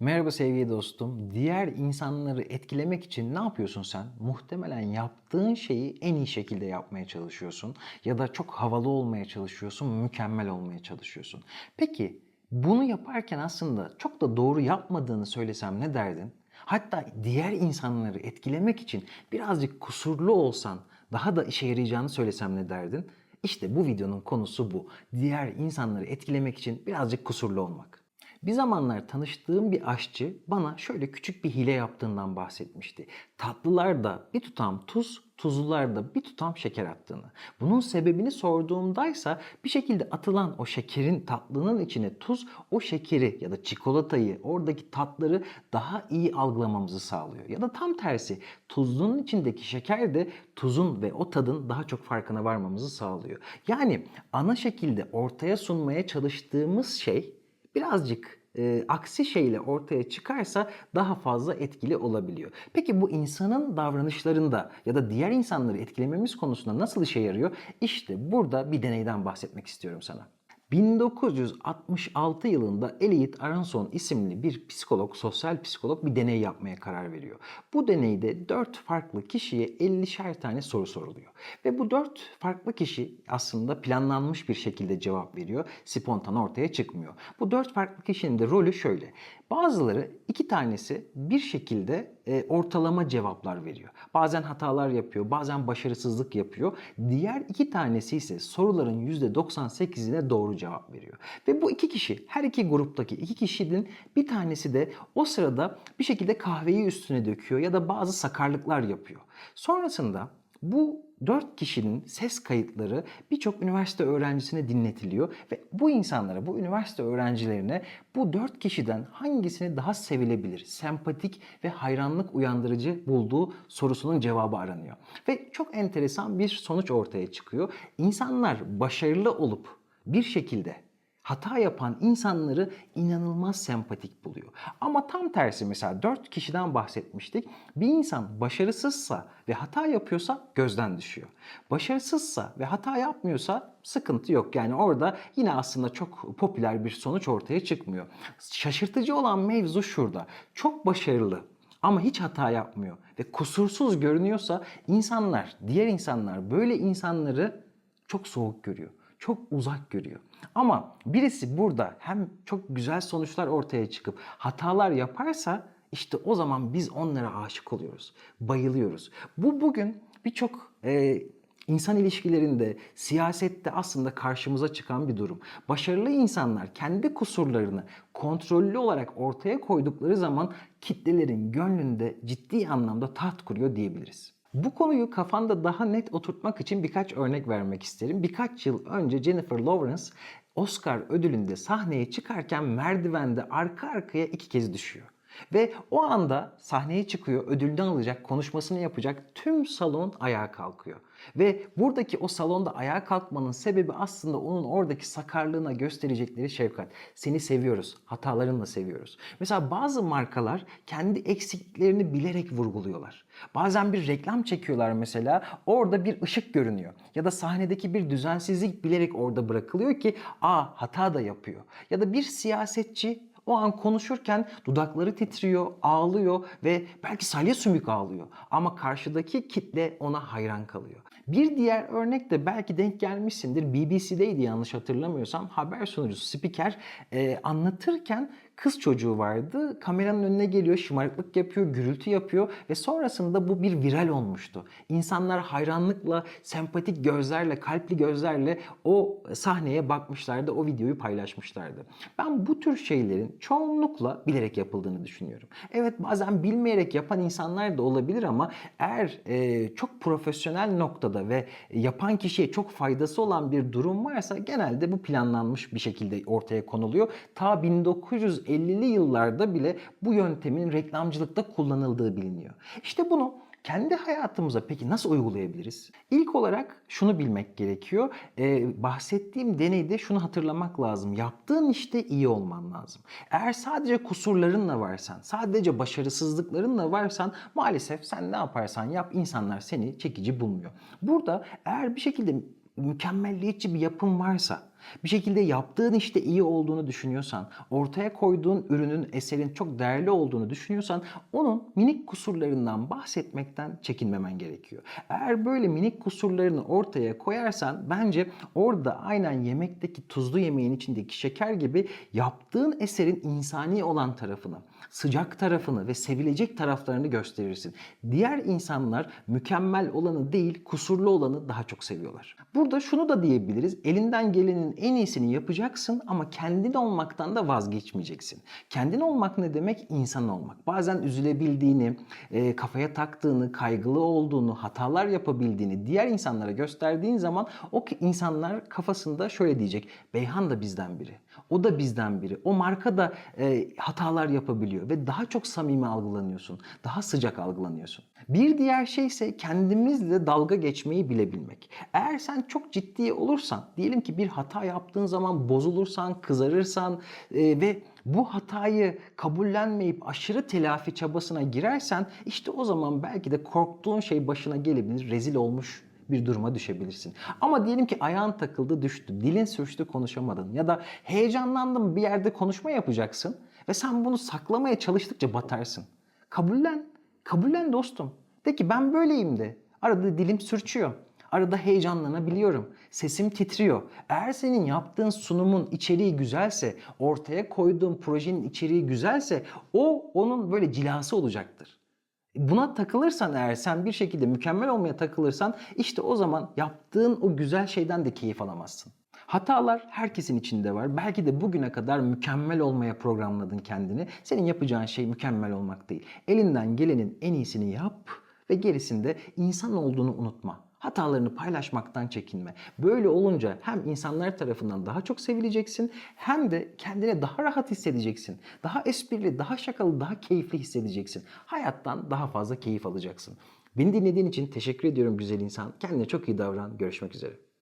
Merhaba sevgili dostum. Diğer insanları etkilemek için ne yapıyorsun sen? Muhtemelen yaptığın şeyi en iyi şekilde yapmaya çalışıyorsun. Ya da çok havalı olmaya çalışıyorsun, mükemmel olmaya çalışıyorsun. Peki bunu yaparken aslında çok da doğru yapmadığını söylesem ne derdin? Hatta diğer insanları etkilemek için birazcık kusurlu olsan daha da işe yarayacağını söylesem ne derdin? İşte bu videonun konusu bu. Diğer insanları etkilemek için birazcık kusurlu olmak. Bir zamanlar tanıştığım bir aşçı bana şöyle küçük bir hile yaptığından bahsetmişti. Tatlılarda bir tutam tuz, tuzlularda bir tutam şeker attığını. Bunun sebebini sorduğumdaysa bir şekilde atılan o şekerin tatlının içine tuz o şekeri ya da çikolatayı oradaki tatları daha iyi algılamamızı sağlıyor. Ya da tam tersi tuzlunun içindeki şeker de tuzun ve o tadın daha çok farkına varmamızı sağlıyor. Yani ana şekilde ortaya sunmaya çalıştığımız şey birazcık e, aksi şeyle ortaya çıkarsa daha fazla etkili olabiliyor. Peki bu insanın davranışlarında ya da diğer insanları etkilememiz konusunda nasıl işe yarıyor? İşte burada bir deneyden bahsetmek istiyorum sana. 1966 yılında Elliot Aronson isimli bir psikolog, sosyal psikolog bir deney yapmaya karar veriyor. Bu deneyde 4 farklı kişiye 50'şer tane soru soruluyor. Ve bu 4 farklı kişi aslında planlanmış bir şekilde cevap veriyor. Spontan ortaya çıkmıyor. Bu 4 farklı kişinin de rolü şöyle. Bazıları iki tanesi bir şekilde e, ortalama cevaplar veriyor. Bazen hatalar yapıyor, bazen başarısızlık yapıyor. Diğer iki tanesi ise soruların %98'ine doğru cevap veriyor. Ve bu iki kişi, her iki gruptaki iki kişinin bir tanesi de o sırada bir şekilde kahveyi üstüne döküyor ya da bazı sakarlıklar yapıyor. Sonrasında bu dört kişinin ses kayıtları birçok üniversite öğrencisine dinletiliyor ve bu insanlara, bu üniversite öğrencilerine bu dört kişiden hangisini daha sevilebilir, sempatik ve hayranlık uyandırıcı bulduğu sorusunun cevabı aranıyor. Ve çok enteresan bir sonuç ortaya çıkıyor. İnsanlar başarılı olup bir şekilde hata yapan insanları inanılmaz sempatik buluyor. Ama tam tersi mesela 4 kişiden bahsetmiştik. Bir insan başarısızsa ve hata yapıyorsa gözden düşüyor. Başarısızsa ve hata yapmıyorsa sıkıntı yok. Yani orada yine aslında çok popüler bir sonuç ortaya çıkmıyor. Şaşırtıcı olan mevzu şurada. Çok başarılı ama hiç hata yapmıyor ve kusursuz görünüyorsa insanlar, diğer insanlar böyle insanları çok soğuk görüyor çok uzak görüyor. Ama birisi burada hem çok güzel sonuçlar ortaya çıkıp hatalar yaparsa işte o zaman biz onlara aşık oluyoruz. Bayılıyoruz. Bu bugün birçok e, insan ilişkilerinde, siyasette aslında karşımıza çıkan bir durum. Başarılı insanlar kendi kusurlarını kontrollü olarak ortaya koydukları zaman kitlelerin gönlünde ciddi anlamda taht kuruyor diyebiliriz. Bu konuyu kafanda daha net oturtmak için birkaç örnek vermek isterim. Birkaç yıl önce Jennifer Lawrence Oscar ödülünde sahneye çıkarken merdivende arka arkaya iki kez düşüyor. Ve o anda sahneye çıkıyor, ödülünü alacak, konuşmasını yapacak. Tüm salon ayağa kalkıyor. Ve buradaki o salonda ayağa kalkmanın sebebi aslında onun oradaki sakarlığına gösterecekleri şefkat. Seni seviyoruz, hatalarınla seviyoruz. Mesela bazı markalar kendi eksikliklerini bilerek vurguluyorlar. Bazen bir reklam çekiyorlar mesela, orada bir ışık görünüyor. Ya da sahnedeki bir düzensizlik bilerek orada bırakılıyor ki, aa hata da yapıyor. Ya da bir siyasetçi o an konuşurken dudakları titriyor, ağlıyor ve belki salya sümük ağlıyor. Ama karşıdaki kitle ona hayran kalıyor. Bir diğer örnek de belki denk gelmişsindir. BBC'deydi yanlış hatırlamıyorsam. Haber sunucusu, spiker e, anlatırken kız çocuğu vardı. Kameranın önüne geliyor, şımarıklık yapıyor, gürültü yapıyor ve sonrasında bu bir viral olmuştu. İnsanlar hayranlıkla, sempatik gözlerle, kalpli gözlerle o sahneye bakmışlardı, o videoyu paylaşmışlardı. Ben bu tür şeylerin çoğunlukla bilerek yapıldığını düşünüyorum. Evet bazen bilmeyerek yapan insanlar da olabilir ama eğer e, çok profesyonel noktada ve yapan kişiye çok faydası olan bir durum varsa genelde bu planlanmış bir şekilde ortaya konuluyor. Ta 1900 1950'li yıllarda bile bu yöntemin reklamcılıkta kullanıldığı biliniyor. İşte bunu kendi hayatımıza peki nasıl uygulayabiliriz? İlk olarak şunu bilmek gerekiyor. Ee, bahsettiğim deneyde şunu hatırlamak lazım. Yaptığın işte iyi olman lazım. Eğer sadece kusurlarınla varsan, sadece başarısızlıklarınla varsan maalesef sen ne yaparsan yap insanlar seni çekici bulmuyor. Burada eğer bir şekilde mükemmelliyetçi bir yapım varsa bir şekilde yaptığın işte iyi olduğunu düşünüyorsan, ortaya koyduğun ürünün, eserin çok değerli olduğunu düşünüyorsan onun minik kusurlarından bahsetmekten çekinmemen gerekiyor. Eğer böyle minik kusurlarını ortaya koyarsan bence orada aynen yemekteki tuzlu yemeğin içindeki şeker gibi yaptığın eserin insani olan tarafını, sıcak tarafını ve sevilecek taraflarını gösterirsin. Diğer insanlar mükemmel olanı değil, kusurlu olanı daha çok seviyorlar. Burada şunu da diyebiliriz. Elinden gelenin en iyisini yapacaksın ama kendin olmaktan da vazgeçmeyeceksin. Kendin olmak ne demek? İnsan olmak. Bazen üzülebildiğini, e, kafaya taktığını, kaygılı olduğunu, hatalar yapabildiğini diğer insanlara gösterdiğin zaman o insanlar kafasında şöyle diyecek. Beyhan da bizden biri. O da bizden biri. O marka da e, hatalar yapabiliyor ve daha çok samimi algılanıyorsun. Daha sıcak algılanıyorsun. Bir diğer şey ise kendimizle dalga geçmeyi bilebilmek. Eğer sen çok ciddi olursan, diyelim ki bir hata yaptığın zaman bozulursan, kızarırsan e, ve bu hatayı kabullenmeyip aşırı telafi çabasına girersen işte o zaman belki de korktuğun şey başına gelebilir, rezil olmuş bir duruma düşebilirsin. Ama diyelim ki ayağın takıldı düştü, dilin sürçtü konuşamadın ya da heyecanlandın bir yerde konuşma yapacaksın ve sen bunu saklamaya çalıştıkça batarsın. Kabullen, kabullen dostum. De ki ben böyleyim de. Arada dilim sürçüyor. Arada heyecanlanabiliyorum. Sesim titriyor. Eğer senin yaptığın sunumun içeriği güzelse, ortaya koyduğun projenin içeriği güzelse o onun böyle cilası olacaktır. Buna takılırsan eğer sen bir şekilde mükemmel olmaya takılırsan işte o zaman yaptığın o güzel şeyden de keyif alamazsın. Hatalar herkesin içinde var. Belki de bugüne kadar mükemmel olmaya programladın kendini. Senin yapacağın şey mükemmel olmak değil. Elinden gelenin en iyisini yap ve gerisinde insan olduğunu unutma. Hatalarını paylaşmaktan çekinme. Böyle olunca hem insanlar tarafından daha çok sevileceksin hem de kendine daha rahat hissedeceksin. Daha esprili, daha şakalı, daha keyifli hissedeceksin. Hayattan daha fazla keyif alacaksın. Beni dinlediğin için teşekkür ediyorum güzel insan. Kendine çok iyi davran. Görüşmek üzere.